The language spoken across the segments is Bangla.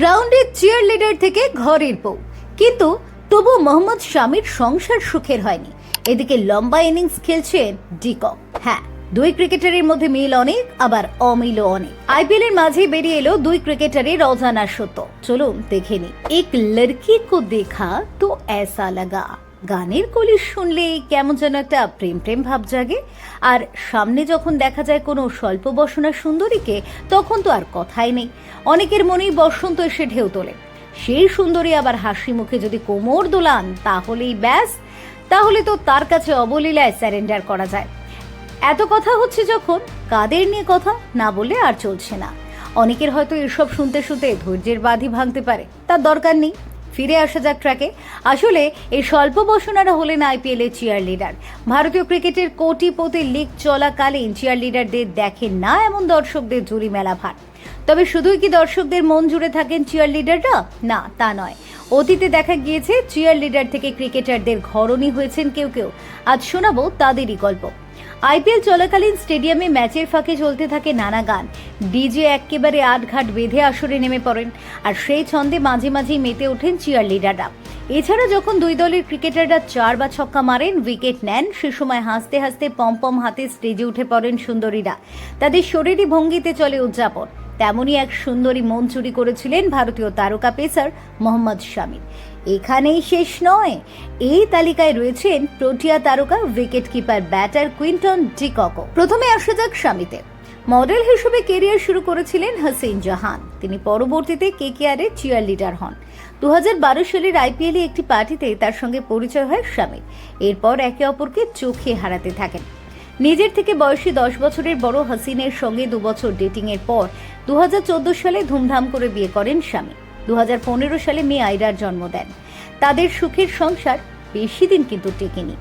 গ্রাউন্ডের চিয়ার লিডার থেকে ঘরের বউ। কিন্তু তবু মোহাম্মদ শামির সংসার সুখের হয়নি। এদিকে লম্বা ইনিংস খেলছেন ডিকক। হ্যাঁ দুই ক্রিকেটারের মধ্যে মিল অনেক, আবার অমিলও অনেক। আইপিএল এর মাঝে বেরিয়ে এলো দুই ক্রিকেটারের অজানা সত্য। চলুন দেখে নি এক লড়কি কো দেখা তো এসা লাগা। গানের কলি শুনলে কেমন যেন একটা প্রেম প্রেম ভাব জাগে। আর সামনে যখন দেখা যায় কোনো স্বল্প বসনা সুন্দরীকে, তখন তো আর কথাই নেই। অনেকের মনেই বসন্ত এসে ঢেউ তোলে। সেই সুন্দরী আবার হাসি মুখে যদি কোমর দোলান, তাহলেই ব্যাস। তাহলে তো তার কাছে অবলীলায় স্যারেন্ডার করা যায়। এত কথা হচ্ছে যখন কাদের নিয়ে কথা, না বললে আর চলছে না। অনেকের হয়তো এসব শুনতে শুনতে ধৈর্যের বাঁধি ভাঙতে পারে, তার দরকার নেই। ফিরে আসা যাক ট্র্যাকে। আসলে এই স্বল্প বসনারা হলেন আইপিএল এর চেয়ার লিডার ভারতীয় ক্রিকেটের কোটিপতি লিগ চলাকালীন চেয়ার লিডারদের দেখেন না এমন দর্শকদের জুড়ি মেলা ভার। তবে শুধুই কি দর্শকদের মন জুড়ে থাকেন চেয়ার লিডাররা না, তা নয়। অতীতে দেখা গিয়েছে চেয়ার লিডার থেকে ক্রিকেটারদের ঘরণী হয়েছেন কেউ কেউ। আজ শোনাবো তাদেরই গল্প। আইপিএল চলাকালীন স্টেডিয়ামে ম্যাচের ফাঁকে চলতে থাকে নানা গান। ডিজে একেবারে আটঘাট বেঁধে আসরে নেমে পড়েন, আর সেই ছন্দে মাঝে মাঝেই মেতে ওঠেন চিয়ার লিডাররা এছাড়া যখন দুই দলের ক্রিকেটাররা চার বা ছক্কা মারেন উইকেট নেন, সে সময় হাসতে হাসতে পম্পম হাতে স্টেজে উঠে পড়েন সুন্দরীরা। তাদের শরীরী ভঙ্গিতে চলে উদযাপন। তেমনই এক সুন্দরী মন চুরি করেছিলেন ভারতীয় তারকা পেসার মোহাম্মদ শামির এখানেই শেষ নয়। এই তালিকায় রয়েছেন প্রোটিয়া তারকা wicket keeper batter Quinton de Kock. প্রথমে আসা যাক স্বামীতে। মডেল হিসেবে কেরিয়ার শুরু করেছিলেন হাসিন জাহান। তিনি পরবর্তীতে কেকেআরের চিয়ার লিডার হন। দুহাজার বারো সালের আইপিএলে একটি পার্টিতে তার সঙ্গে পরিচয় হয় স্বামী এরপর একে অপরকে চোখে হারাতে থাকেন। নিজের থেকে বয়সী দশ বছরের বড় হাসিনের সঙ্গে দুবছর ডেটিংয়ের পর দু হাজার চোদ্দ সালে ধুমধাম করে বিয়ে করেন স্বামী। দু হাজার পনেরো সালে মেয়ে আইরার জন্ম দেন। তাদের সুখের সংসার বেশি দিন কিন্তু টেকেনি।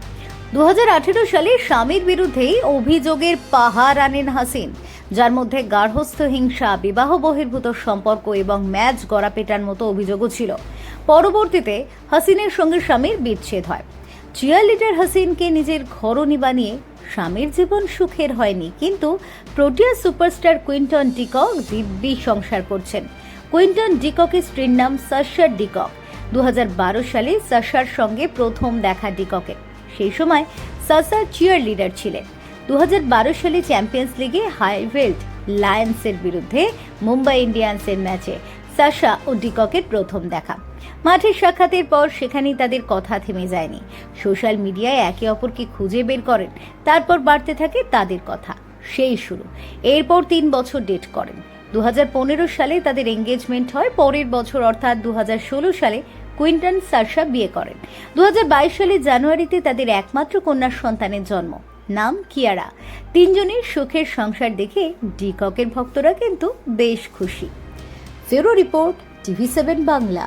দুহাজার আঠেরো সালে স্বামীর বিরুদ্ধেই অভিযোগের পাহাড় আনেন হাসিন, যার মধ্যে গার্হস্থ্য, হিংসা, বিবাহ বহির্ভূত সম্পর্ক এবং ম্যাচ গড়াপেটার মতো অভিযোগও ছিল। পরবর্তীতে হাসিনের সঙ্গে স্বামীর বিচ্ছেদ হয়। চিয়ার লিডার হাসিনকে নিজের ঘরণী বানিয়ে স্বামীর জীবন সুখের হয়নি, কিন্তু প্রোটিয়া সুপারস্টার কুইন্টন টিকক দিব্যি সংসার করছেন। কুইন্টন ডিককের স্ত্রীর নাম সাশার ডিকক। দুহাজার বারো সালে সাশার সঙ্গে প্রথম দেখা ডিককের সেই সময় সাসা চিয়ার লিডার ছিলেন। দুহাজার বারো সালে চ্যাম্পিয়ন্স লিগে হাইভেল্ট লায়ন্সের বিরুদ্ধে মুম্বাই ইন্ডিয়ান্সের ম্যাচে সাশা ও ডিককের প্রথম দেখা। মাঠের সাক্ষাতের পর সেখানেই তাদের কথা থেমে যায়নি। সোশ্যাল মিডিয়ায় একে অপরকে খুঁজে বের করেন। তারপর বাড়তে থাকে তাদের কথা। সেই শুরু। এরপর তিন বছর ডেট করেন। দু হাজার পনেরো সালে তাদের এঙ্গেজমেন্ট হয়, পরের বছর অর্থাৎ দুহাজার ষোলো সালে কুইন্টন সারসা বিয়ে করেন। দু সালে জানুয়ারিতে তাদের একমাত্র কন্যা সন্তানের জন্ম, নাম কিয়ারা। তিনজনের সুখের সংসার দেখে ডিককের ভক্তরা কিন্তু বেশ খুশি। ফেরো রিপোর্ট, টিভি সেভেন বাংলা।